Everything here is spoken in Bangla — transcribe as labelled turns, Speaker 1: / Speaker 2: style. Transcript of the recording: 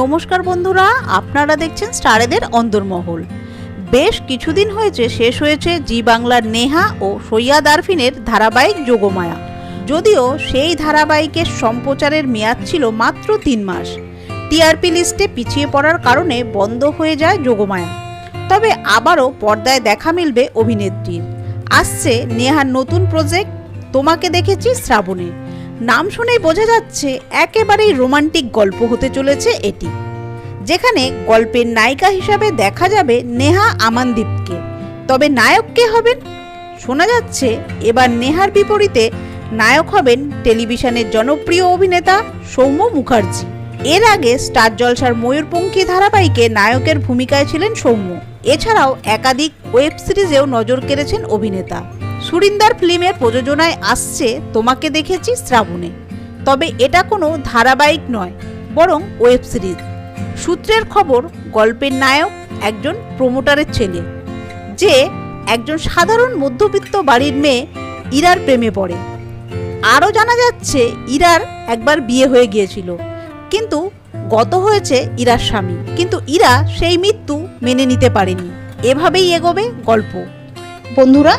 Speaker 1: নমস্কার বন্ধুরা, আপনারা দেখছেন স্টারেদের অন্দরমহল। বেশ কিছুদিন হয়েছে, শেষ হয়েছে জি বাংলার নেহা ও সৈয়াদ আরফিনের ধারাবাহিক যোগমায়া। যদিও সেই ধারাবাহিকের সম্প্রচারের মেয়াদ ছিল মাত্র তিন মাস। টিআরপি লিস্টে পিছিয়ে পড়ার কারণে বন্ধ হয়ে যায় যোগমায়া। তবে আবারও পর্দায় দেখা মিলবে অভিনেত্রীর। আসছে নেহার নতুন প্রজেক্ট, তোমাকে দেখেছি শ্রাবণে। নাম শুনেই বোঝা যাচ্ছে একেবারেই রোমান্টিক গল্প হতে চলেছে এটি, যেখানে গল্পের নায়িকা হিসাবে দেখা যাবে নেহা আমানদীপকে। তবে নায়ক কে হবেন? শোনা যাচ্ছে এবার নেহার বিপরীতে নায়ক হবেন টেলিভিশনের জনপ্রিয় অভিনেতা সৌম্য মুখার্জি। এর আগে স্টার জলসার ময়ূরপঙ্খী ধারাবাহিকে নায়কের ভূমিকায় ছিলেন সৌম্য। এছাড়াও একাধিক ওয়েব সিরিজেও নজর কেড়েছেন অভিনেতা। সুরিন্দার ফিল্মের প্রযোজনায় আসছে তোমাকে দেখেছি শ্রাবণে। তবে এটা কোনো ধারাবাহিক নয়, বরং ওয়েব সিরিজ। সূত্রের খবর, গল্পের নায়ক একজন প্রমোটারের ছেলে, যে একজন সাধারণ মধ্যবিত্ত বাড়ির মেয়ে ইরার প্রেমে পড়ে। আরও জানা যাচ্ছে, ইরার একবার বিয়ে হয়ে গিয়েছিল। কিন্তু গত হয়েছে ইরার স্বামী। কিন্তু ইরা সেই মৃত্যু মেনে নিতে পারেনি। এভাবেই এগোবে গল্প।
Speaker 2: বন্ধুরা